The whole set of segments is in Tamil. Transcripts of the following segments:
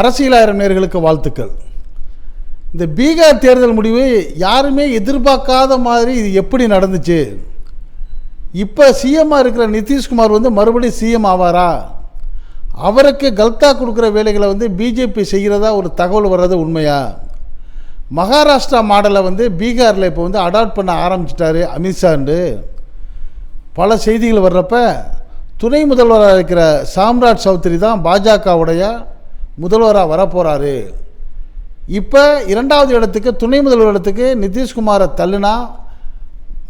அரசியலாயிரம் நேர்களுக்கு வாழ்த்துக்கள். இந்த பீகார் தேர்தல் முடிவு யாருமே எதிர்பார்க்காத மாதிரி இது எப்படி நடந்துச்சு? இப்போ சிஎம்மாக இருக்கிற நிதிஷ்குமார் வந்து மறுபடியும் சிஎம் ஆவாரா? அவருக்கு கல்தா கொடுக்குற வேலைகளை வந்து பிஜேபி செய்கிறதா ஒரு தகவல் வர்றது உண்மையா? மகாராஷ்டிரா மாடலை வந்து பீகாரில் இப்போ வந்து அடாப்ட் பண்ண ஆரம்பிச்சிட்டாரு அமித்ஷாண்டு பல செய்திகள் வர்றப்ப துணை முதல்வராக இருக்கிற சாம்ராஜ் சௌத்ரி தான் பாஜகவுடைய முதல்வராக வரப்போகிறாரு இப்போ இரண்டாவது இடத்துக்கு துணை முதல்வர் இடத்துக்கு நிதிஷ்குமாரை தள்ளுனா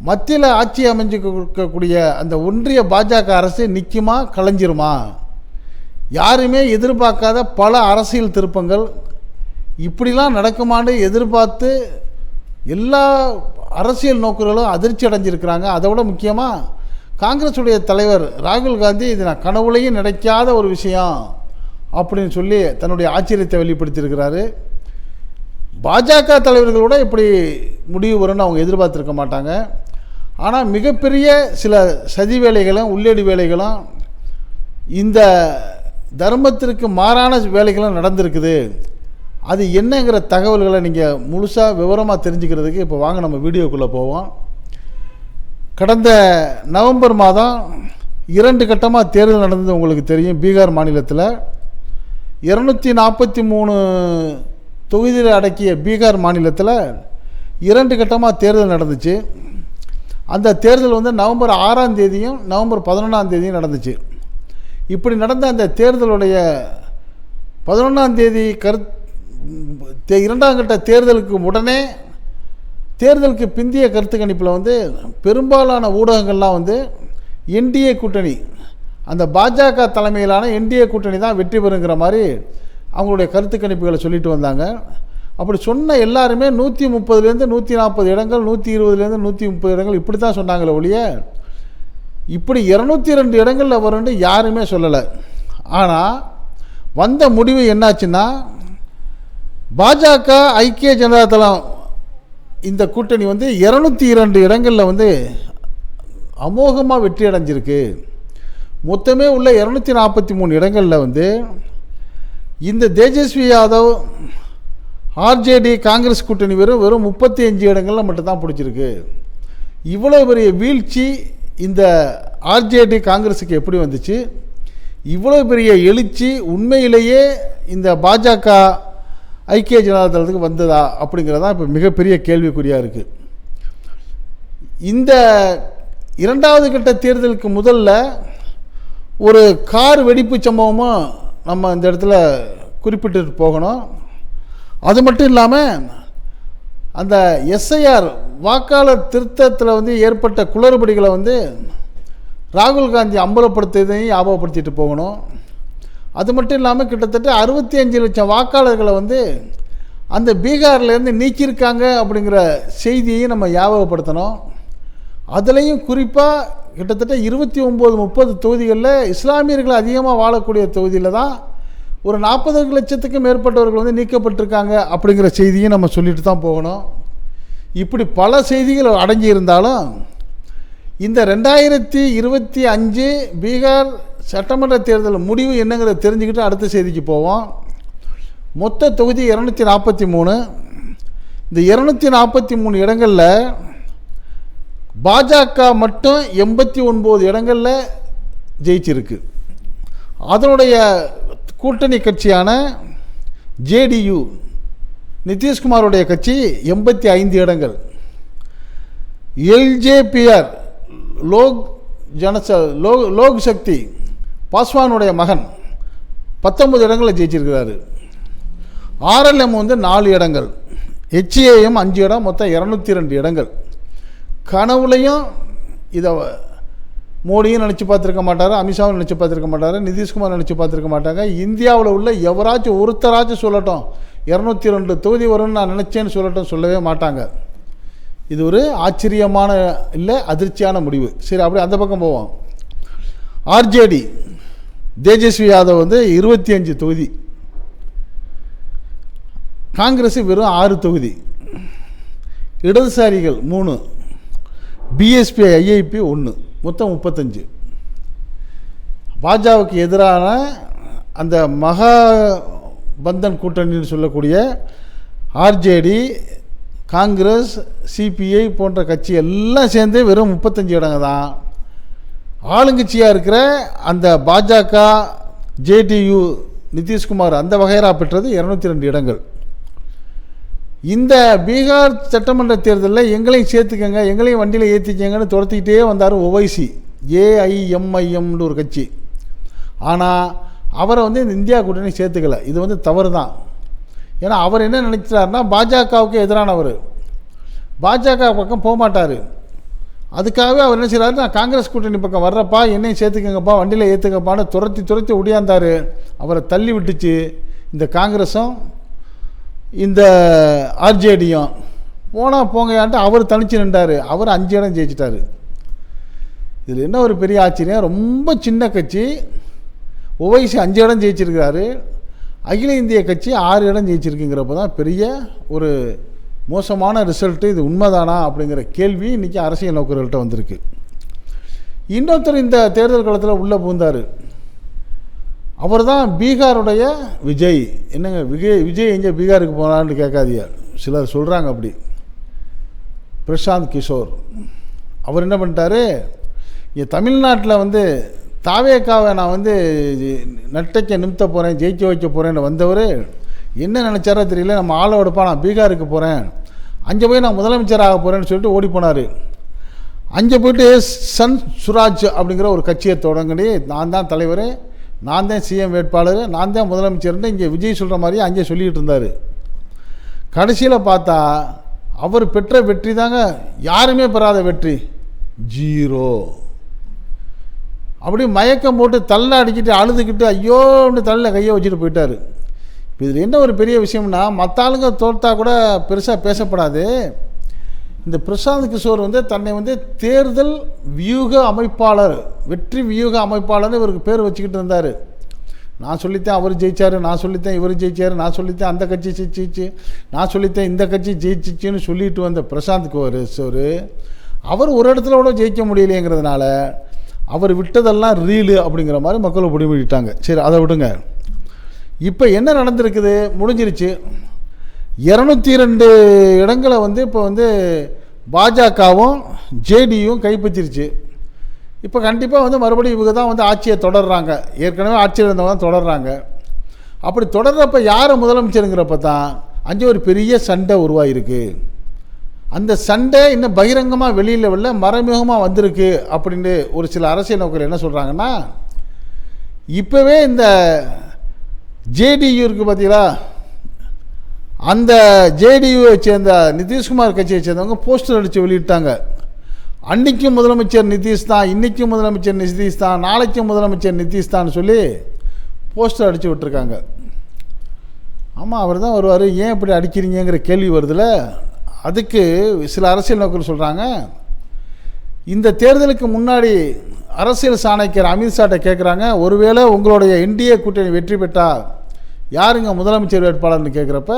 மத்தியில் ஆட்சி அமைஞ்சு கொடுக்கக்கூடிய அந்த ஒன்றிய பாஜக அரசு நிச்சயமாக கலைஞ்சிருமா? யாருமே எதிர்பார்க்காத பல அரசியல் திருப்பங்கள் இப்படிலாம் நடக்குமான்னு எதிர்பார்த்து எல்லா அரசியல் நோக்கர்களும் அதிர்ச்சி அடைஞ்சிருக்கிறாங்க. அதை விட முக்கியமாக காங்கிரஸுடைய தலைவர் ராகுல் காந்தி இது நான் கனவுலையும் நினைக்காத ஒரு விஷயம். அப்படின்னு சொல்லி தன்னுடைய ஆச்சரியத்தை வெளிப்படுத்தியிருக்கிறாரு. பாஜக தலைவர்களோட இப்படி முடிவு வரும்னு அவங்க எதிர்பார்த்துருக்க மாட்டாங்க. ஆனால் மிகப்பெரிய சில சதி வேலைகளும் உள்ளேடி வேலைகளும் இந்த தர்மத்திற்கு மாறான வேலைகளும் நடந்திருக்குது. அது என்னங்கிற தகவல்களை நீங்கள் முழுசாக விவரமாக தெரிஞ்சுக்கிறதுக்கு இப்போ வாங்க நம்ம வீடியோக்குள்ளே போவோம். கடந்த நவம்பர் மாதம் இரண்டு கட்டமாக தேர்தல் நடந்தது உங்களுக்கு தெரியும். பீகார் மாநிலத்தில் இரநூத்தி நாற்பத்தி மூணு தொகுதியில் அடக்கிய பீகார் மாநிலத்தில் இரண்டு கட்டமாக தேர்தல் நடந்துச்சு. அந்த தேர்தல் வந்து நவம்பர் ஆறாம் தேதியும் நவம்பர் பதினொன்றாம் தேதியும் நடந்துச்சு. இப்படி நடந்த அந்த தேர்தலுடைய பதினொன்றாம் தேதி கரு தே- இரண்டாம் கட்ட தேர்தலுக்கு உடனே தேர்தலுக்கு பிந்திய கருத்து கணிப்பில் வந்து பெரும்பாலான ஊடகங்கள்லாம் வந்து என்டிஏ கூட்டணி அந்த பாஜக தலைமையிலான என்டிஏ கூட்டணி தான் வெற்றி பெறுங்கிற மாதிரி அவங்களுடைய கருத்து கணிப்புகளை சொல்லிட்டு வந்தாங்க. அப்படி சொன்ன எல்லாருமே நூற்றி முப்பதுலேருந்து நூற்றி நாற்பது இடங்கள் நூற்றி இருபதுலேருந்து நூற்றி முப்பது இடங்கள் இப்படி தான் சொன்னாங்களே ஒழிய இப்படி இரநூத்தி ரெண்டு இடங்களில் வரும்னு யாருமே சொல்லலை. ஆனால் வந்த முடிவு என்னாச்சுன்னா பாஜக ஐக்கிய ஜனதா தளம் இந்த கூட்டணி வந்து இரநூத்தி இரண்டு இடங்களில் வந்து அமோகமாக வெற்றி அடைஞ்சிருக்கு மொத்தமே உள்ள இரநூத்தி நாற்பத்தி மூணு இடங்களில் வந்து இந்த தேஜஸ்வி யாதவ் ஆர்ஜேடி காங்கிரஸ் கூட்டணி வெறும் வெறும் முப்பத்தி அஞ்சு இடங்களில் மட்டும்தான் பிடிச்சிருக்கு. இவ்வளோ பெரிய வீழ்ச்சி இந்த ஆர்ஜேடி காங்கிரஸுக்கு எப்படி வந்துச்சு? இவ்வளோ பெரிய எழுச்சி உண்மையிலேயே இந்த பாஜக ஐக்கிய ஜனதாதளத்துக்கு வந்ததா அப்படிங்கிறதான் இப்போ மிகப்பெரிய கேள்விக்குறியாக இருக்குது இந்த இரண்டாவது கட்ட தேர்தலுக்கு முதல்ல ஒரு கார் வெடிப்பு சம்பவமும் நம்ம இந்த இடத்துல குறிப்பிட்டு போகணும். அது மட்டும் இல்லாமல் அந்த எஸ்ஐஆர் வாக்காளர் திருத்தத்தில் வந்து ஏற்பட்ட குளறுபடிகளை வந்து ராகுல் காந்தி அம்பலப்படுத்தியதையும் ஞாபகப்படுத்திட்டு போகணும். அது மட்டும் இல்லாமல் கிட்டத்தட்ட அறுபத்தி அஞ்சு லட்சம் வாக்காளர்களை வந்து அந்த பீகார்லேருந்து நீக்கியிருக்காங்க அப்படிங்கிற செய்தியையும் நம்ம ஞாபகப்படுத்தணும். அதுலேயும் குறிப்பாக கிட்டத்தட்ட இருபத்தி ஒம்பது முப்பது தொகுதிகளில் இஸ்லாமியர்கள் அதிகமாக வாழக்கூடிய தொகுதியில் தான் ஒரு நாற்பது லட்சத்துக்கு மேற்பட்டவர்கள் வந்து நீக்கப்பட்டிருக்காங்க அப்படிங்கிற செய்தியும் நம்ம சொல்லிட்டு தான் போகணும். இப்படி பல செய்திகள் அடங்கி இருந்தாலும் இந்த ரெண்டாயிரத்தி இருபத்தி அஞ்சு பீகார் சட்டமன்ற தேர்தல் முடிவு என்னங்கிறத தெரிஞ்சுக்கிட்டு அடுத்த செய்திக்கு போவோம். மொத்த தொகுதி இரநூத்தி நாற்பத்தி மூணு. இந்த இரநூத்தி நாற்பத்தி மூணு இடங்களில் பாஜக மட்டும் எண்பத்தி ஒன்பது இடங்களில் ஜெயிச்சிருக்கு. அதனுடைய கூட்டணி கட்சியான ஜேடியு நிதிஷ்குமாருடைய கட்சி எண்பத்தி ஐந்து இடங்கள். எல்ஜேபிஆர் லோக் ஜனச லோ லோக் சக்தி பாஸ்வானுடைய மகன் பத்தொன்பது இடங்களில் ஜெயிச்சிருக்கிறாரு. ஆர்எல்எம் வந்து நாலு இடங்கள். ஹெச்ஏஎம் அஞ்சு இடம் மொத்தம் இரநூத்தி ரெண்டு இடங்கள். கனவுலையும் இதை மோடியும் நினச்சி பார்த்துருக்க மாட்டார் அமித்ஷாவும் நினச்சி பார்த்துருக்க மாட்டார் நிதிஷ்குமார் நினச்சி பார்த்துருக்க மாட்டாங்க. இந்தியாவில் உள்ள எவராச்சும் ஒருத்தராச்சும் சொல்லட்டும் இரநூத்தி ரெண்டு தொகுதி வரும்னு நான் நினச்சேன்னு சொல்லட்டும் சொல்லவே மாட்டாங்க. இது ஒரு ஆச்சரியமான இல்லை அதிர்ச்சியான முடிவு. சரி அப்படியே அந்த பக்கம் போவோம். ஆர்ஜேடி தேஜஸ்வி யாதவ் வந்து இருபத்தி அஞ்சு தொகுதி. காங்கிரஸ் வெறும் ஆறு தொகுதி. இடதுசாரிகள் மூணு. பிஎஸ்பி ஐஐபி ஒன்று மொத்தம் முப்பத்தஞ்சு. பாஜகவுக்கு எதிரான அந்த மகா பந்தன் கூட்டணின்னு சொல்லக்கூடிய ஆர்ஜேடி காங்கிரஸ் சிபிஐ போன்ற கட்சி எல்லாம் சேர்ந்து வெறும் முப்பத்தஞ்சு இடங்க தான். ஆளுங்கட்சியாக இருக்கிற அந்த பாஜக ஜேடியு நிதிஷ்குமார் அந்த வகைரா பெற்றது இரநூத்தி ரெண்டு இடங்கள். இந்த பீகார் சட்டமன்ற தேர்தலில் எங்களையும் சேர்த்துக்கங்க எங்களையும் வண்டியில் ஏற்றிக்கங்கன்னு துரத்திக்கிட்டே வந்தார் ஒவைசி ஏஐஎம்ஐஎம்னு ஒரு கட்சி. ஆனால் அவரை வந்து இந்த இந்தியா கூட்டணி சேர்த்துக்கல. இது வந்து தவறு தான் ஏன்னா அவர் என்ன நினைச்சிட்டாருன்னா பாஜகவுக்கு எதிரானவர். பாஜக பக்கம் போக மாட்டார் அதுக்காகவே அவர் என்ன செய்கிறாரு நான் காங்கிரஸ் கூட்டணி பக்கம் வர்றப்பா என்னையும் சேர்த்துக்கங்கப்பா வண்டியில் ஏற்றுக்கப்பான்னு துரத்தி துரத்தி ஒடியாந்தார். அவரை தள்ளி விட்டுச்சு இந்த காங்கிரஸும் இந்த ஆர்ஜேடியும் போனால் போங்கயான்ட்டு அவர் தனிச்சு நின்றார். அவர் அஞ்சு இடம் ஜெயிச்சிட்டாரு. இதில் என்ன ஒரு பெரிய ஆச்சரியம்? ரொம்ப சின்ன கட்சி. ஒவைசி அஞ்சு இடம் ஜெயிச்சிருக்கிறாரு. அகில இந்திய கட்சி ஆறு இடம் ஜெயிச்சிருக்குங்கிறப்ப தான் பெரிய ஒரு மோசமான ரிசல்ட்டு. இது உண்மைதானா அப்படிங்கிற கேள்வி இன்றைக்கி அரசியல் நோக்கர்கள்ட்ட வந்திருக்கு. இன்னொருத்தர் இந்த தேர்தல் காலத்தில் உள்ளே பூந்தார் அவர் தான் பீகாருடைய விஜய். என்னங்க விஜய் விஜய் எங்கே பீகாருக்கு போனான்னு கேட்காதியா சிலர் சொல்கிறாங்க அப்படி. பிரசாந்த் கிஷோர். அவர் என்ன பண்ணிட்டாரு? இங்கே தமிழ்நாட்டில் வந்து தாவேக்காவை நான் வந்து நட்டைக்க நிமித்த போகிறேன் ஜெயிக்க வைக்க போகிறேன்னு வந்தவர் என்ன நினச்சாரோ தெரியல நம்ம ஆளை எடுப்பா நான் பீகாருக்கு போகிறேன் அங்கே போய் நான் முதலமைச்சர் ஆக போகிறேன்னு சொல்லிட்டு ஓடி போனார். அங்கே போயிட்டு சன் சுராஜ் அப்படிங்கிற ஒரு கட்சியை தொடங்கி நான் தான் தலைவர். நான் தான் சிஎம் வேட்பாளர் நான் தான் முதலமைச்சர்னு இங்கே விஜய் சொல்கிற மாதிரி அங்கே சொல்லிக்கிட்டு இருந்தார். கடைசியில் பார்த்தா அவர் பெற்ற வெற்றி தாங்க யாருமே பெறாத வெற்றி. ஜீரோ. அப்படி மயக்கம் போட்டு தள்ள அடிக்கிட்டு அழுதுகிட்டு ஐயோன்னு தள்ள கையை வச்சுட்டு போயிட்டார். இப்போ இதில் என்ன ஒரு பெரிய விஷயம்னா மற்ற ஆளுங்க தோற்றா கூட பெருசாக பேசப்படாது. இந்த பிரசாந்த் கிஷோர் வந்து தன்னை வந்து தேர்தல் வியூக அமைப்பாளர் வெற்றி வியூக அமைப்பாளர்னு இவருக்கு பேர் வச்சுக்கிட்டு இருந்தார். நான் சொல்லித்தேன் அவர் ஜெயித்தார் நான் சொல்லித்தேன் இவர் ஜெயிச்சார் நான் சொல்லித்தேன் அந்த கட்சி ஜெயிச்சிச்சு நான் சொல்லித்தேன் இந்த கட்சி ஜெயிச்சிச்சுன்னு சொல்லிட்டு வந்த பிரசாந்த் கிஷோர் அவர் ஒரு இடத்துல கூட ஜெயிக்க முடியலையேங்கிறதுனால அவர் விட்டதெல்லாம் ரீலு அப்படிங்கிற மாதிரி மக்கள் முடிவிட்டாங்க சரி அதை விடுங்க. இப்போ என்ன நடந்திருக்குது? முடிஞ்சிருச்சு. இரநூத்தி ரெண்டு இடங்களை வந்து இப்போ வந்து பாஜகவும் ஜேடியும் கைப்பற்றிருச்சு. இப்போ கண்டிப்பாக வந்து மறுபடியும் இவங்க தான் வந்து ஆட்சியை தொடர்றாங்க. ஏற்கனவே ஆட்சியில் இருந்தவங்க தான் தொடர்றாங்க. அப்படி தொடர்றப்ப யார் முதலமைச்சருங்கிறப்ப தான் அஞ்சு ஒரு பெரிய சண்டை உருவாகிருக்கு அந்த சண்டை இன்னும் பகிரங்கமாக வெளியில் வெளில மறைமுகமாக வந்திருக்கு அப்படின்னு ஒரு சில அரசியல் நோக்கர் என்ன சொல்கிறாங்கன்னா இப்போவே இந்த ஜேடியு இருக்குது பார்த்தீங்களா அந்த ஜேடியுவை சேர்ந்த நிதிஷ்குமார் கட்சியை சேர்ந்தவங்க போஸ்டர் அடித்து வெளியிட்டாங்க. அன்னைக்கும் முதலமைச்சர் நிதிஷ் தான் இன்றைக்கும் முதலமைச்சர் நிதிஷ் தான் நாளைக்கும் முதலமைச்சர் நிதிஷ் தான் சொல்லி போஸ்டர் அடித்து விட்டுருக்காங்க. ஆமாம் அவர் தான் வருவார். ஏன் இப்படி அடிக்கிறீங்கிற கேள்வி வருதுல. அதுக்கு சில அரசியல் நோக்கர்கள் சொல்கிறாங்க இந்த தேர்தலுக்கு முன்னாடி அரசியல் சாணக்கியர் அமித்ஷாட்ட கேட்குறாங்க ஒருவேளை உங்களுடைய என்டிஏ கூட்டணி வெற்றி பெற்றால் யாருங்க முதலமைச்சர் வேட்பாளர்னு கேட்குறப்ப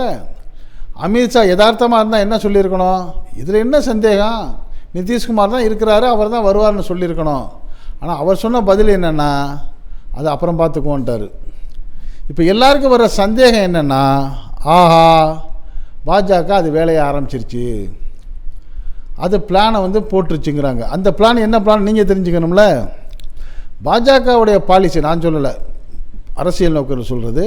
அமித்ஷா யதார்த்தமாக இருந்தால் என்ன சொல்லியிருக்கணும்? இதில் என்ன சந்தேகம்? நிதிஷ்குமார் தான் இருக்கிறாரு அவர் தான் வருவார்னு சொல்லியிருக்கணும். ஆனால் அவர் சொன்ன பதில் என்னென்னா அது அப்புறம் பார்த்துக்குவோன்ட்டார். இப்போ எல்லாருக்கும் வர சந்தேகம் என்னென்னா ஆஹா பாஜக அது வேலையை ஆரம்பிச்சிருச்சு. அது பிளானை வந்து போட்டுருச்சுங்கிறாங்க. அந்த பிளான் என்ன பிளான் நீங்கள் தெரிஞ்சுக்கணும்ல? பாஜகவுடைய பாலிசி நான் சொல்லலை. அரசியல் நோக்கர் சொல்கிறது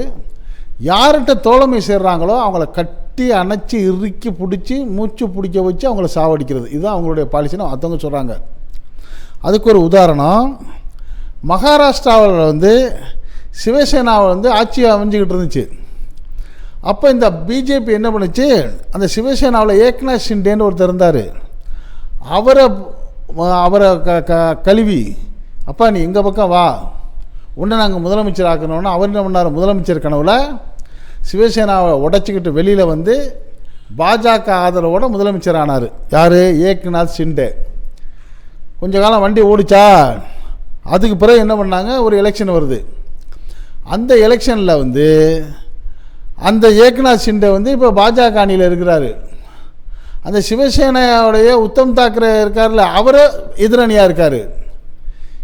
யார்கிட்ட தோழமை சேர்றாங்களோ அவங்கள கட் கட்டி அணைச்சி இறுக்கி பிடிச்சி மூச்சு பிடிக்க வச்சு அவங்கள சாவடிக்கிறது. இதுதான் அவங்களுடைய பாலிசின்னு மற்றவங்க சொல்கிறாங்க அதுக்கு ஒரு உதாரணம். மகாராஷ்டிராவில் வந்து சிவசேனாவை வந்து ஆட்சி அமைஞ்சிக்கிட்டு இருந்துச்சு. அப்போ இந்த பிஜேபி என்ன பண்ணுச்சு? அந்த சிவசேனாவில் ஏக்நாத் ஷிண்டேன்னு ஒருத்தர் இருந்தார். அவரை அவரை க க கழுவி அப்பா நீ எங்கள் பக்கம் வா. உன்னை நாங்கள் முதலமைச்சர் ஆக்கணும்னு அவர் என்ன பண்ணார்? முதலமைச்சர் கனவுல சிவசேனாவை உடச்சிக்கிட்டு வெளியில் வந்து பாஜக ஆதரவோட முதலமைச்சர் ஆனார் யார்? ஏக்நாத் ஷிண்டே. கொஞ்ச காலம் வண்டி ஓடிச்சா? அதுக்கு பிறகு என்ன பண்ணாங்க? ஒரு எலெக்ஷன் வருது. அந்த எலெக்ஷனில் வந்து அந்த ஏக்நாத் ஷிண்டே வந்து இப்போ பாஜக அணியில் இருக்கிறாரு. அந்த சிவசேனாவுடைய உத்தம் தாக்கரே இருக்கார்ல அவர் எதிரணியாக இருக்கார்.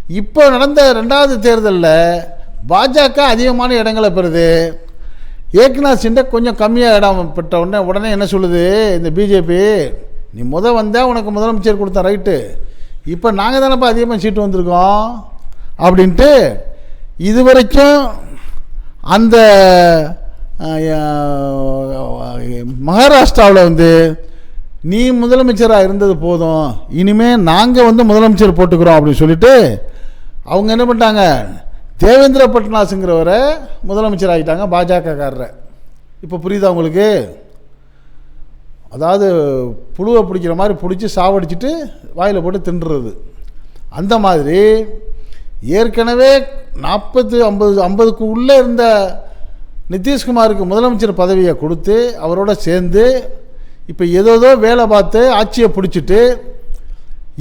இப்போ நடந்த ரெண்டாவது தேர்தலில் பாஜக அதிகமான இடங்களை பெறுது. ஏக்நாத் சிண்டே கொஞ்சம் கம்மியாக இடம் பெற்ற உடனே உடனே என்ன சொல்லுது இந்த பிஜேபி நீ முத வந்தால் உனக்கு முதலமைச்சர் கொடுத்த ரைட்டு. இப்போ நாங்கள் தானேப்பா அதிகமாக சீட்டு வந்திருக்கோம்? அப்படின்ட்டு இது வரைக்கும் அந்த மகாராஷ்டிராவில் வந்து நீ முதலமைச்சராக இருந்தது போதும் இனிமேல் நாங்கள் வந்து முதலமைச்சர் போட்டுக்கிறோம் அப்படின்னு சொல்லிட்டு அவங்க என்ன பண்ணிட்டாங்க? தேவேந்திர பட்னாஸுங்கிறவரை முதலமைச்சர் ஆகிட்டாங்க பாஜகக்காரரை. இப்போ புரியுதா உங்களுக்கு? அதாவது புழுவை பிடிக்கிற மாதிரி பிடிச்சி சாவடிச்சிட்டு வாயில் போட்டு தின்றுறது. அந்த மாதிரி ஏற்கனவே நாற்பது ஐம்பது ஐம்பதுக்கு உள்ளே இருந்த நிதிஷ்குமாருக்கு முதலமைச்சர் பதவியை கொடுத்து அவரோட சேர்ந்து இப்போ ஏதோதோ வேலை பார்த்து ஆட்சியை பிடிச்சிட்டு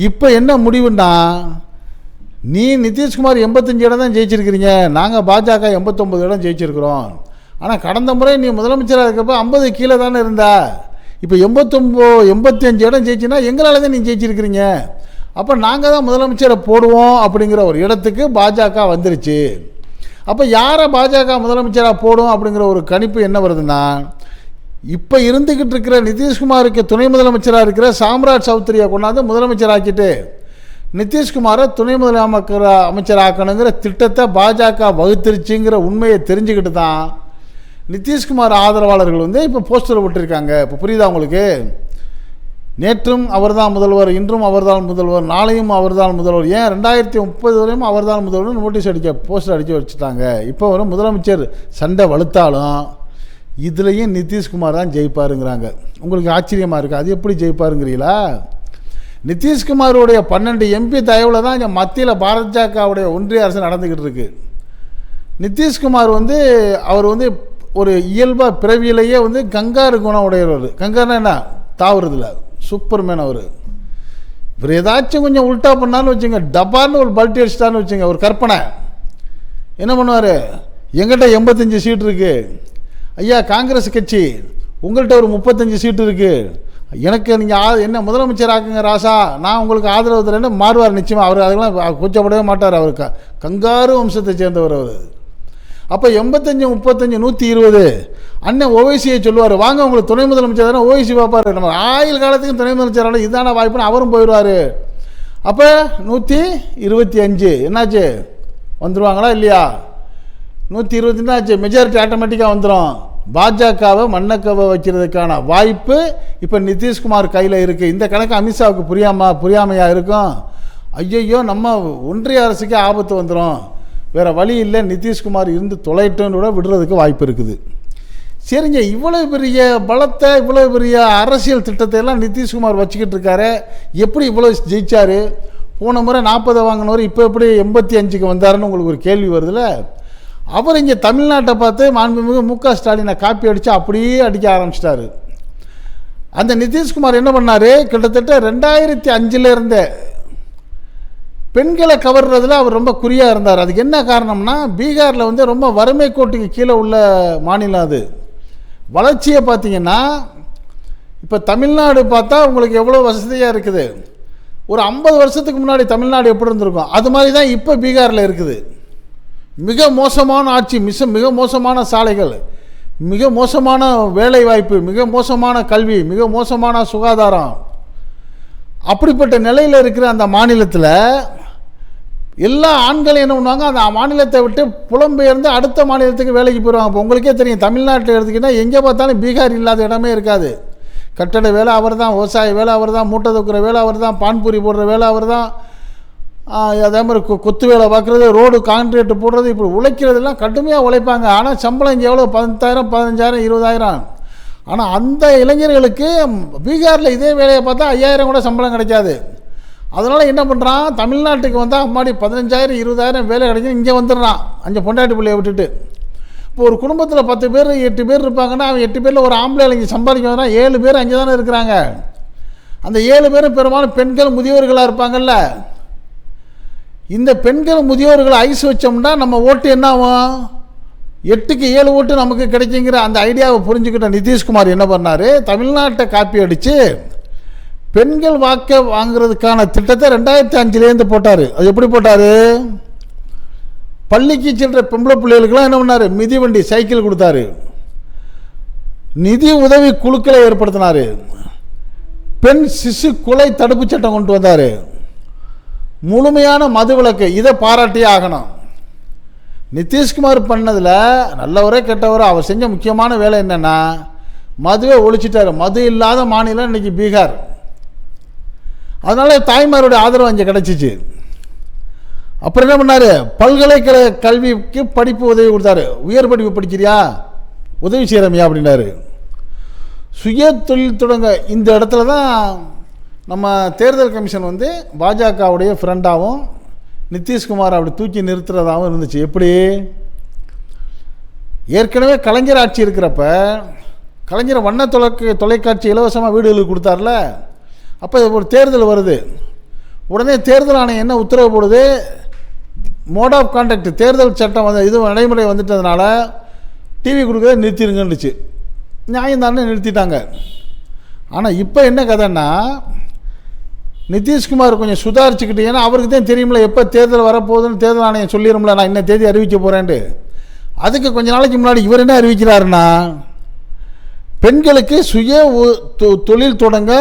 இப்போ என்ன முடிவுன்னா நீ நிதிஷ்குமார் எண்பத்தஞ்சு இடம் தான் ஜெயிச்சிருக்கிறீங்க. நாங்கள் பாஜக எண்பத்தொம்பது இடம் ஜெயிச்சிருக்கிறோம். ஆனால் கடந்த முறை நீ முதலமைச்சராக இருக்கப்போ ஐம்பது கீழே தானே இருந்தா. இப்போ எண்பத்தொம்போ எண்பத்தஞ்சு இடம் ஜெயிச்சுன்னா எங்களால் தான் நீ ஜெயிச்சிருக்கிறீங்க. அப்போ நாங்கள் தான் முதலமைச்சரை போடுவோம் அப்படிங்கிற ஒரு இடத்துக்கு பாஜக வந்துருச்சு. அப்போ யாரை பாஜக முதலமைச்சராக போடும் அப்படிங்கிற ஒரு கணிப்பு என்ன வருதுன்னா இப்போ இருந்துக்கிட்டு இருக்கிற நிதிஷ்குமாருக்கு துணை முதலமைச்சராக இருக்கிற சாம்ராஜ் சௌத்ரியை கொண்டாந்து முதலமைச்சராக்கிட்டு நிதிஷ்குமாரை துணை முதலமைச்சர் அமைச்சராக்கணுங்கிற திட்டத்தை பாஜக வகுத்திருச்சுங்கிற உண்மையை தெரிஞ்சுக்கிட்டு தான் நிதிஷ்குமார் ஆதரவாளர்கள் வந்து இப்போ போஸ்டர் விட்டுருக்காங்க இப்போ புரியுதா உங்களுக்கு? நேற்றும் அவர்தான் முதல்வர் இன்றும் அவர்தான் முதல்வர் நாளையும் அவர்தான் முதல்வர். ஏன் ரெண்டாயிரத்தி முப்பது வரையும் அவர்தான் முதல்வர் நோட்டீஸ் அடிக்க போஸ்டர் அடித்து வச்சுட்டாங்க. இப்போ வரும் முதலமைச்சர் சண்டை வலுத்தாலும் இதுலேயும் நிதிஷ்குமார் தான் ஜெயிப்பாருங்கிறாங்க. உங்களுக்கு ஆச்சரியமாக இருக்குது அது எப்படி ஜெயிப்பாருங்கிறீங்களா? நிதிஷ்குமாருடைய பன்னெண்டு எம்பி தயவில் தான் இங்கே மத்தியில் பாஜகவுடைய ஒன்றிய அரசு நடந்துக்கிட்டு இருக்குது நிதிஷ்குமார் வந்து அவர் வந்து ஒரு இயல்பாக பிறவியிலேயே வந்து கங்காரு குணம் உடையவர் கங்காருனா என்ன? தாவுறதில்ல சூப்பர்மேன் அவர். இவர் ஏதாச்சும் கொஞ்சம் உல்ட்டா பண்ணான்னு வச்சுங்க டப்பார்னு ஒரு பல்ட்டி அடிச்சிட்டான்னு வச்சுங்க ஒரு கற்பனை. என்ன பண்ணுவார்? எங்கிட்ட எண்பத்தஞ்சு சீட் இருக்குது ஐயா காங்கிரஸ் கட்சி உங்கள்கிட்ட ஒரு முப்பத்தஞ்சு சீட்டு இருக்குது எனக்கு நீங்கள் என்ன முதலமைச்சர் ஆக்குங்க ராசா? நான் உங்களுக்கு ஆதரவு தரேன்னு மாறுவார் நிச்சயமாக அவர் அதெல்லாம் கூச்சப்படவே மாட்டார் அவர் க கங்காரு வம்சத்தை சேர்ந்தவர் அவர். அப்போ எண்பத்தஞ்சு முப்பத்தஞ்சு நூற்றி இருபது அண்ணன் ஓவைசியை சொல்லுவார். வாங்க உங்களுக்கு துணை முதலமைச்சர் தானே ஓவைசி பார்ப்பார். நம்ம ஆயுள் காலத்துக்கும் துணை முதலமைச்சர் இதான வாய்ப்புன்னு அவரும் போயிடுவார். அப்போ நூற்றி இருபத்தி அஞ்சு என்னாச்சு? வந்துடுவாங்களா இல்லையா? நூற்றி இருபத்தி ஆச்சு மெஜாரிட்டி ஆட்டோமேட்டிக்காக வந்துடும் பாஜகவை மண்ணக்கவை வைக்கிறதுக்கான வாய்ப்பு இப்போ நிதிஷ்குமார் கையில் இருக்குது இந்த கணக்கு அமித்ஷாவுக்கு புரியாமல் புரியாமையாக இருக்கும்? ஐயையோ நம்ம ஒன்றிய அரசுக்கே ஆபத்து வந்துடும் வேறு வழி இல்லை நிதிஷ்குமார் இருந்து தொலைட்டோன்னு கூட விடுறதுக்கு வாய்ப்பு இருக்குது. சரிங்க இவ்வளோ பெரிய பலத்தை இவ்வளோ பெரிய அரசியல் திட்டத்தை எல்லாம் நிதிஷ்குமார் வச்சுக்கிட்டு இருக்காரு. எப்படி இவ்வளோ ஜெயிச்சார்? போன முறை நாற்பதை வாங்கினவர் இப்போ எப்படி எண்பத்தி அஞ்சுக்கு வந்தாருன்னு உங்களுக்கு ஒரு கேள்வி வருதுல்ல? அவர் இங்கே தமிழ்நாட்டை பார்த்து மாண்புமிகு மு க ஸ்டாலினை காப்பி அடித்து அப்படியே அடிக்க ஆரம்பிச்சிட்டாரு. அந்த நிதிஷ்குமார் என்ன பண்ணார்? கிட்டத்தட்ட ரெண்டாயிரத்தி அஞ்சில் பெண்களை கவர்றதுல அவர் ரொம்ப குறியாக இருந்தார். அதுக்கு என்ன காரணம்னா பீகாரில் வந்து ரொம்ப வறுமை கோட்டுக்கு கீழே உள்ள மாநிலம் அது. வளர்ச்சியை பார்த்தீங்கன்னா இப்போ தமிழ்நாடு பார்த்தா உங்களுக்கு எவ்வளோ வசதியாக இருக்குது? ஒரு ஐம்பது வருஷத்துக்கு முன்னாடி தமிழ்நாடு எப்படி இருந்திருக்கும்? அது மாதிரி தான் இப்போ பீகாரில் இருக்குது. மிக மோசமான ஆட்சி மிக மிக மோசமான சாலைகள் மிக மோசமான வேலை வாய்ப்பு மிக மோசமான கல்வி மிக மோசமான சுகாதாரம். அப்படிப்பட்ட நிலையில் இருக்கிற அந்த மாநிலத்தில் எல்லா ஆண்களும் என்ன பண்ணுவாங்க அந்த மாநிலத்தை விட்டு புலம்பெயர்ந்து அடுத்த மாநிலத்துக்கு வேலைக்கு போயிடுவாங்க. இப்போ உங்களுக்கே தெரியும் தமிழ்நாட்டில் எடுத்துக்கிட்டால் எங்கே பார்த்தாலும் பீகார் இல்லாத இடமே இருக்காது. கட்டட வேலை அவர் தான் விவசாய வேலை அவர் தான் மூட்டை தூக்குற வேலை அவர் தான் பான்பூரி போடுற வேலை அவர் தான் அதே மாதிரி கொ கொத்து வேலை பார்க்குறது ரோடு கான்ட்ராக்ட் போடுறது இப்படி உழைக்கிறதெல்லாம் கடுமையாக உழைப்பாங்க. ஆனால் சம்பளம் இங்கே எவ்வளோ பத்தாயிரம் பதினஞ்சாயிரம் இருபதாயிரம். ஆனால் அந்த இளைஞர்களுக்கு பீகாரில் இதே வேலையை பார்த்தா ஐயாயிரம் கூட சம்பளம் கிடைக்காது. அதனால் என்ன பண்ணுறான் தமிழ்நாட்டுக்கு வந்தால் அம்மாடி பதினஞ்சாயிரம் இருபதாயிரம் வேலை கிடைக்கும் இங்கே வந்துடுறான். அங்கே பொண்டாட்டி பிள்ளையை விட்டுட்டு. இப்போ ஒரு குடும்பத்தில் பத்து பேர் எட்டு பேர் இருப்பாங்கன்னா அவன் எட்டு பேரில் ஒரு ஆம்பளை இங்கே சம்பாதிக்க வந்தால் ஏழு பேர் அங்கே தானே இருக்கிறாங்க. அந்த ஏழு பேரும் பெரும்பாலும் பெண்கள் முதியோர்களாக இருப்பாங்கல்ல. இந்த பெண்கள் முதியோர்களை ஐஸ் வச்சோம்னா நம்ம ஓட்டு என்ன ஆகும் எட்டுக்கு ஏழு ஓட்டு நமக்கு கிடைக்குங்கிற அந்த ஐடியாவை புரிஞ்சுக்கிட்ட நிதிஷ்குமார் என்ன பண்ணார்? தமிழ்நாட்டை காப்பி அடித்து பெண்கள் வாக்கை வாங்குறதுக்கான திட்டத்தை ரெண்டாயிரத்தி அஞ்சுலேருந்து போட்டார். அது எப்படி போட்டார்? பள்ளிக்கு செல்கிற பொம்பளை பிள்ளைகளுக்கெல்லாம் என்ன பண்ணார்? மிதிவண்டி சைக்கிள் கொடுத்தாரு. நிதி உதவி குழுக்களை ஏற்படுத்தினார். பெண் சிசு கொலை தடுப்பு சட்டம் கொண்டு வந்தார். முழுமையான மதுவிலக்கு. இதை பாராட்டியே ஆகணும். நிதிஷ்குமார் பண்ணதில் நல்லவரே கெட்டவரோ அவர் செஞ்ச முக்கியமான வேலை என்னென்னா மதுவை ஒழிச்சிட்டார். மது இல்லாத மாநிலம் இன்றைக்கி பீகார். அதனால் தாய்மாரோட ஆதரவு அங்கே கிடச்சிச்சு. அப்புறம் என்ன பண்ணார்? பல்கலைக்கழக கல்விக்கு படிப்பு உதவி கொடுத்தாரு. உயர் படிப்பு படிக்கிறியா? உதவி செய்கிறமியா அப்படின்னாரு. சுய தொழில் தொடங்க இந்த இடத்துல தான் நம்ம தேர்தல் கமிஷன் வந்து பாஜகவுடைய ஃப்ரெண்டாகவும் நிதிஷ்குமார் அப்படி தூக்கி நிறுத்துறதாகவும் இருந்துச்சு. எப்படி? ஏற்கனவே கலைஞர் ஆட்சி இருக்கிறப்ப கலைஞர் வண்ண தொலைக்க தொலைக்காட்சி இலவசமாக வீடுகளுக்கு கொடுத்தார்ல? அப்போ ஒரு தேர்தல் வருது. உடனே தேர்தல் ஆணையம் என்ன உத்தரவு போடுது? மோட் ஆஃப் கான்டாக்ட் தேர்தல் சட்டம் வந்து இது நடைமுறை வந்துட்டதுனால டிவி கொடுக்கறத நிறுத்திடுங்கன்னுச்சு நியாயம் தானே நிறுத்திட்டாங்க. ஆனால் இப்போ என்ன கதைன்னா நிதிஷ்குமார் கொஞ்சம் சுதாரிச்சுக்கிட்டு ஏன்னா அவருக்கு தான் தெரியும்ல எப்போ தேர்தல் வரப்போகுதுன்னு தேர்தல் ஆணையம் சொல்லிடும்ல நான் இன்ன தேதி அறிவிக்க போகிறேன்ட்டு அதுக்கு கொஞ்ச நாளைக்கு முன்னாடி இவர் என்ன அறிவிக்கிறாருன்னா பெண்களுக்கு சுய உ- தொ- தொழில் தொடங்க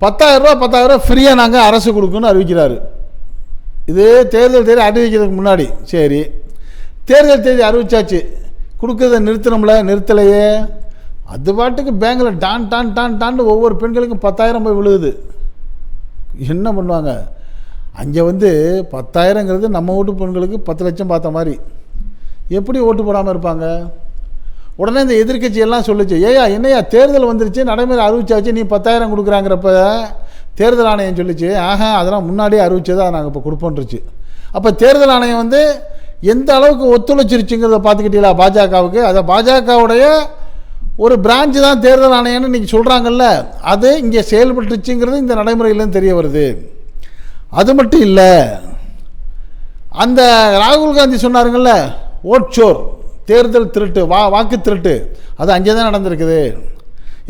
பத்தாயிரரூபா பத்தாயிரரூபா ஃப்ரீயாக நாங்கள் அரசு கொடுக்குன்னு அறிவிக்கிறாரு. இது தேர்தல் தேதி அறிவிக்கிறதுக்கு முன்னாடி. சரி. தேர்தல் தேதி அறிவிச்சாச்சு. கொடுக்கறத நிறுத்தணும்ல நிறுத்தலையே. அது பாட்டுக்கு பேங்கில் டான் டான் டான் டான்னு ஒவ்வொரு பெண்களுக்கும் பத்தாயிரம் போய் விழுகுது. என்ன பண்ணுவாங்க? அங்கே வந்து பத்தாயிரங்கிறது நம்ம வீட்டு பெண்களுக்கு பத்து லட்சம் பார்த்த மாதிரி. எப்படி ஓட்டு போடாமல் இருப்பாங்க? உடனே இந்த எதிர்கட்சியெல்லாம் சொல்லிச்சு ஏயா என்னையா தேர்தல் வந்துருச்சு நடைமுறை அறிவிச்சாச்சு நீ பத்தாயிரம் கொடுக்குறாங்கிறப்ப தேர்தல் ஆணையம் சொல்லிச்சு ஆஹா அதெல்லாம் முன்னாடியே அறிவிச்சதா நாங்கள் இப்போ கொடுப்போன்ருச்சு அப்போ தேர்தல் ஆணையம் வந்து எந்த அளவுக்கு ஒத்துழைச்சிருச்சுங்கிறத பார்த்துக்கிட்டீங்களா பாஜகவுக்கு? அதை பாஜகவுடைய ஒரு பிராஞ்சு தான் தேர்தல் ஆணையம்னு இன்றைக்கி சொல்கிறாங்கல்ல அது இங்கே செயல்பட்டுச்சுங்கிறது இந்த நடைமுறையிலேருந்து தெரிய வருது. அது மட்டும் இல்லை அந்த ராகுல் காந்தி சொன்னாருங்கள்ல ஓட்சோர் தேர்தல் திருட்டு வா வாக்கு திருட்டு அது அங்கே தான் நடந்திருக்குது.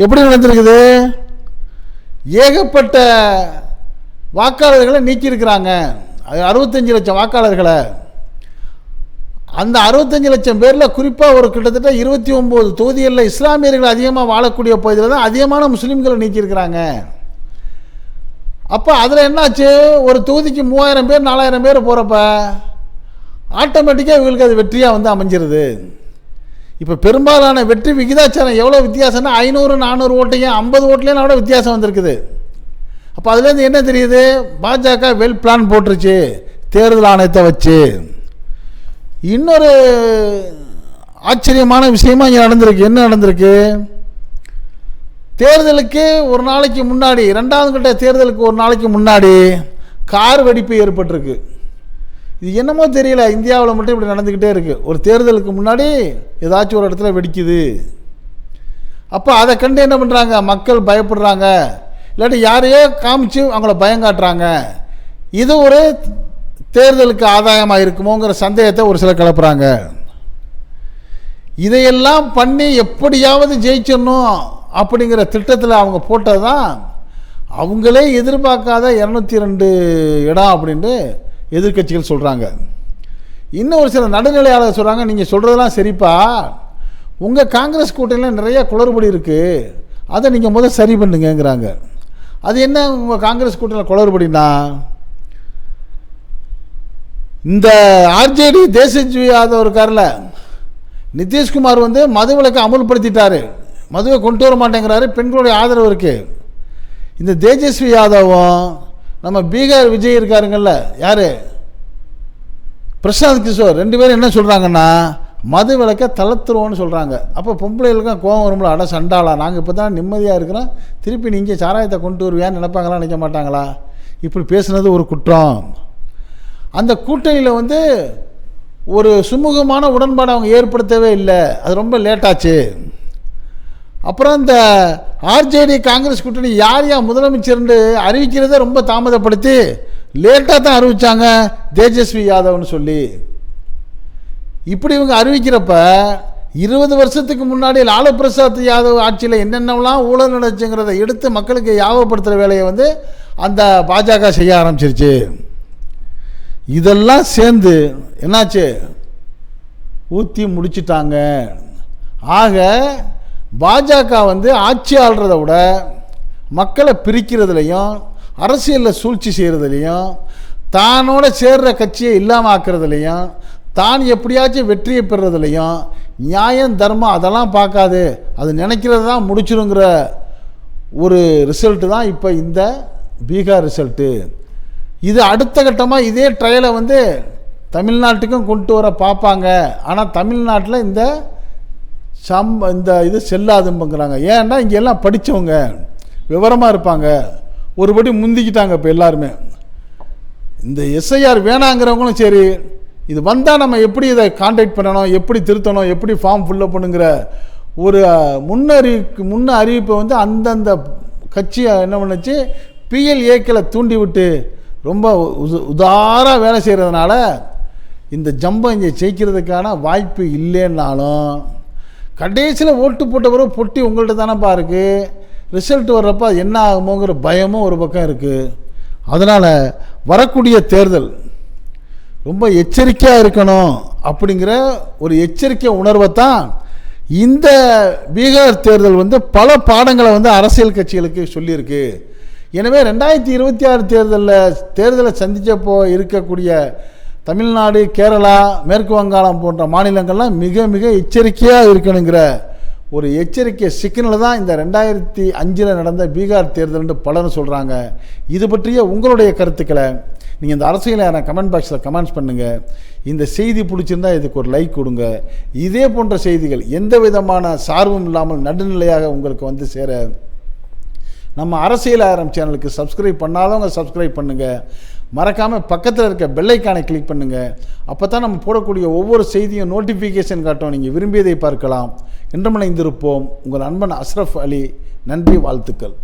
எப்படி நடந்திருக்குது? ஏகப்பட்ட வாக்காளர்களை நீக்கியிருக்கிறாங்க. அது அறுபத்தஞ்சு லட்சம் வாக்காளர்களை. அந்த அறுபத்தஞ்சு லட்சம் பேரில் குறிப்பாக ஒரு கிட்டத்தட்ட இருபத்தி ஒம்பது தொகுதிகளில் இஸ்லாமியர்கள் அதிகமாக வாழக்கூடிய பகுதியில் தான் அதிகமான முஸ்லீம்களை நீக்கியிருக்கிறாங்க. அப்போ அதில் என்னாச்சு? ஒரு தொகுதிக்கு மூவாயிரம் பேர் நாலாயிரம் பேர் போகிறப்ப ஆட்டோமேட்டிக்காக இவங்களுக்கு அது வெற்றியாக வந்து அமைஞ்சிருது. இப்போ பெரும்பாலான வெற்றி விகிதாச்சாரம் எவ்வளோ வித்தியாசம்னா ஐநூறு நானூறு ஓட்டையும் ஐம்பது ஓட்டுலேயும் கூட வித்தியாசம் வந்திருக்குது. அப்போ அதுலேருந்து என்ன தெரியுது? பாஜக வெல் பிளான் போட்டுருச்சு. தேர்தல் ஆணையத்தை வச்சு. இன்னொரு ஆச்சரியமான விஷயமா இங்கே நடந்திருக்கு. என்ன நடந்திருக்கு? தேர்தலுக்கு ஒரு நாளைக்கு முன்னாடி ரெண்டாவது கட்ட தேர்தலுக்கு ஒரு நாளைக்கு முன்னாடி கார் வெடிப்பு ஏற்பட்டிருக்கு. இது என்னமோ தெரியல இந்தியாவில் மட்டும் இப்படி நடந்துக்கிட்டே இருக்குது ஒரு தேர்தலுக்கு முன்னாடி ஏதாச்சும் ஒரு இடத்துல வெடிக்குது. அப்போ அதை கண்டு என்ன பண்ணுறாங்க மக்கள் பயப்படுறாங்க. இல்லாட்டி யாரையோ காமிச்சு அவங்கள பயம் காட்டுறாங்க. இது ஒரு தேர்தலுக்கு ஆதாயமாக இருக்குமோங்கிற சந்தேகத்தை ஒரு சிலர் கிளப்புறாங்க. இதையெல்லாம் பண்ணி எப்படியாவது ஜெயிச்சிடணும் அப்படிங்கிற திட்டத்தில் அவங்க போட்டது தான் அவங்களே எதிர்பார்க்காத இரநூத்தி ரெண்டு இடம் அப்படின்ட்டு எதிர்க்கட்சிகள் சொல்கிறாங்க இன்னும் ஒரு சில நடுநிலையாளர் சொல்கிறாங்க நீங்கள் சொல்கிறதெல்லாம் சரிப்பா. உங்கள் காங்கிரஸ் கூட்டணியில் நிறைய குளறுபடி இருக்குது அதை நீங்கள் முதல் சரி பண்ணுங்கிறாங்க அது என்ன உங்கள் காங்கிரஸ் கூட்டணியில் குளறுபடினா? இந்த ஆர்ஜேடி தேசஜி யாதவ் இருக்கார்ல நிதிஷ்குமார் வந்து மதுவிலக்கை அமுல்படுத்திட்டாரு. மதுவை கொண்டு வர மாட்டேங்கிறாரு பெண்களுடைய ஆதரவு இருக்கு. இந்த தேஜஸ்வி யாதவும் நம்ம பீகார் விஜய் இருக்காருங்கள்ல யாரு? பிரசாந்த் கிஷோர். ரெண்டு பேரும் என்ன சொல்கிறாங்கன்னா மது விளக்க தளர்த்துருவோன்னு சொல்கிறாங்க அப்போ பொம்பளைகளுக்கும் கோவம் வரும்ல அட சண்டாளா நாங்கள் இப்போ தான் நிம்மதியாக இருக்கிறோம். திருப்பி நீங்கள் சாராயத்தை கொண்டு வருவியான்னு நினைப்பாங்களா நினைக்க மாட்டாங்களா? இப்படி பேசுனது ஒரு குற்றம். அந்த கூட்டணியில் வந்து ஒரு சுமூகமான உடன்பாடு அவங்க ஏற்படுத்தவே இல்லை. அது ரொம்ப லேட்டாச்சு அப்புறம் இந்த ஆர்ஜேடி காங்கிரஸ் கூட்டணி யார் யார் முதலமைச்சர்னு அறிவிக்கிறத ரொம்ப தாமதப்படுத்தி லேட்டாக தான் அறிவிச்சாங்க தேஜஸ்வி யாதவ்னு சொல்லி. இப்படி இவங்க அறிவிக்கிறப்ப இருபது வருஷத்துக்கு முன்னாடி லாலு பிரசாத் யாதவ் ஆட்சியில் என்னென்னலாம் ஊழல் நடச்சுங்கிறத எடுத்து மக்களுக்கு யாபகப்படுத்துகிற வேலையை வந்து அந்த பாஜக செய்ய ஆரம்பிச்சிருச்சு. இதெல்லாம் சேர்ந்து என்னாச்சு? ஊற்றி முடிச்சிட்டாங்க. ஆக பாஜக வந்து ஆட்சி ஆள்றத விட மக்களை பிரிக்கிறதுலையும் அரசியலில் சூழ்ச்சி செய்கிறதுலையும் தானோட சேர்ற கட்சியை இல்லாமல் ஆக்குறதுலையும் தான் எப்படியாச்சும் வெற்றியை பெறுறதுலையும் நியாயம் தர்மம் அதெல்லாம் பார்க்காது. அது நினைக்கிறது தான் முடிச்சிருங்கிற ஒரு ரிசல்ட்டு தான் இப்போ இந்த பீகார் ரிசல்ட்டு இது அடுத்த கட்டமாக இதே ட்ரையலை வந்து தமிழ்நாட்டுக்கும் கொண்டு வர பார்ப்பாங்க. ஆனால் தமிழ்நாட்டில் இந்த சம் இந்த இது செல்லாதும்புங்கிறாங்க. ஏன்னா இங்கே எல்லாம் படித்தவங்க விவரமாக இருப்பாங்க. ஒருபடி முந்திக்கிட்டாங்க இப்போ எல்லாருமே. இந்த எஸ்ஐஆர் வேணாங்கிறவங்களும் சரி இது வந்தால் நம்ம எப்படி இதை காண்டாக்ட் பண்ணணும் எப்படி திருத்தணும் எப்படி ஃபார்ம் ஃபில்லப் பண்ணுங்கிற ஒரு முன்னறிவிக்கு முன்ன அறிவிப்பை வந்து அந்தந்த கட்சியை என்ன பண்ணுச்சு? பிஎல்ஏக்களை தூண்டி விட்டு ரொம்ப உது உதாராக வேலை செய்கிறதுனால இந்த ஜம்பம் இங்கே ஜெயிக்கிறதுக்கான வாய்ப்பு இல்லைன்னாலும் கடைசியில் ஓட்டு போட்டவரும் பொட்டி உங்கள்கிட்ட தானேப்பா இருக்குது ரிசல்ட் வர்றப்ப அது என்ன ஆகுமோங்கிற பயமும் ஒரு பக்கம் இருக்குது அதனால் வரக்கூடிய தேர்தல் ரொம்ப எச்சரிக்கையாக இருக்கணும் அப்படிங்கிற ஒரு எச்சரிக்கை உணர்வை தான் இந்த பீகார் தேர்தல் வந்து பல பாடங்களை வந்து அரசியல் கட்சிகளுக்கு சொல்லியிருக்கு. எனவே ரெண்டாயிரத்தி இருபத்தி ஆறு தேர்தலில் தேர்தலை சந்தித்தப்போ இருக்கக்கூடிய தமிழ்நாடு கேரளா மேற்கு வங்காளம் போன்ற மாநிலங்கள்லாம் மிக மிக எச்சரிக்கையாக இருக்கணுங்கிற ஒரு எச்சரிக்கை சிக்கனில் தான் இந்த ரெண்டாயிரத்தி அஞ்சில் நடந்த பீகார் தேர்தல்னு பலரும் சொல்கிறாங்க இது பற்றிய உங்களுடைய கருத்துக்களை நீங்கள் இந்த அரசியலை கமெண்ட் பாக்ஸில் கமெண்ட்ஸ் பண்ணுங்கள் இந்த செய்தி பிடிச்சிருந்தா இதுக்கு ஒரு லைக் கொடுங்க. இதே போன்ற செய்திகள் எந்த விதமான சார்பும் இல்லாமல் நடுநிலையாக உங்களுக்கு வந்து சேர நம்ம அரசியல் ஆயிரம் சேனலுக்கு சப்ஸ்கிரைப் பண்ணாதவங்க சப்ஸ்கிரைப் பண்ணுங்கள் மறக்காமல் பக்கத்தில் இருக்க பெல்லைக்கானை கிளிக் பண்ணுங்கள் அப்போ தான் நம்ம போடக்கூடிய ஒவ்வொரு செய்தியும் நோட்டிஃபிகேஷன் காட்டும். நீங்கள் விரும்பியதை பார்க்கலாம். என்றும் உங்கள் அன்பன் அஸ்ரஃப் அலி. நன்றி வாழ்த்துக்கள்.